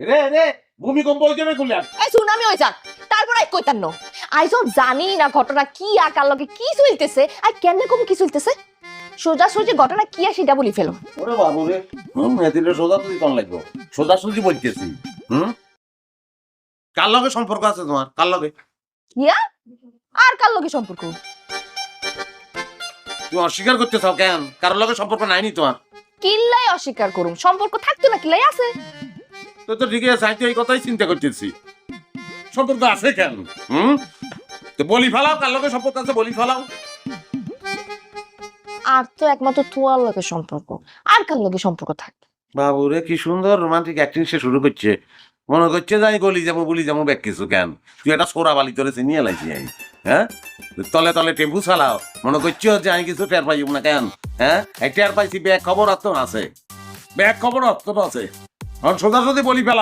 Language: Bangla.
রে রে ভূমিকম্প হবে করলেন এই সুনামি হয়ে তারপর আই কইতাম ন। জানি না ঘটনা কি লগে কি চলতেছে আর কেন কম কি চলতেছে। সোজা সোজা ঘটনা কি আর সেটা বলি ফেলো। ওরে বাবু রে হুম এদিকে সোজা সুজি কম লাগবো? সোজা সুজি বলতেছি হুম? কার লগে সম্পর্ক আছে তোমার? কার লগে? ইয়া? আর কার লগে সম্পর্ক? তুমি অস্বীকার করতে চাও কেন? কারোর লগে সম্পর্ক নাইনি তোমার? কিল্লাই অস্বীকার করুম। সম্পর্ক থাকতো না কিল্লাই আছে। তো তো ঠিক আছে আমি এই কথাই চিন্তা করতেছি। সম্পর্ক আছে কেন? হুম? তো বলি ফেলাও কার লগে সম্পর্ক আছে বলি ফেলাও। আর তো একমাত্র তোয়ার লগে সম্পর্ক আর কার লগে সম্পর্ক থাকবে? বাবু রে কি সুন্দর রোমান্টিক অ্যাক্টিং সে শুরু করছে। মনে করছে যাই গলি যাব বলি যাব ব্যাগ কিছু কেন? তুই একটা সোরা বালি তোরে লাইছি আমি হ্যাঁ? তলে তলে টেম্পু চালাও। মনে করছ যে আমি কিছু টের পাইব না কেন হ্যাঁ? টের পাইছি ব্যাগ খবর আর তো আছে। ব্যাগ খবর আর তো আছে। এখন সোজা যদি বলি ফেলাও।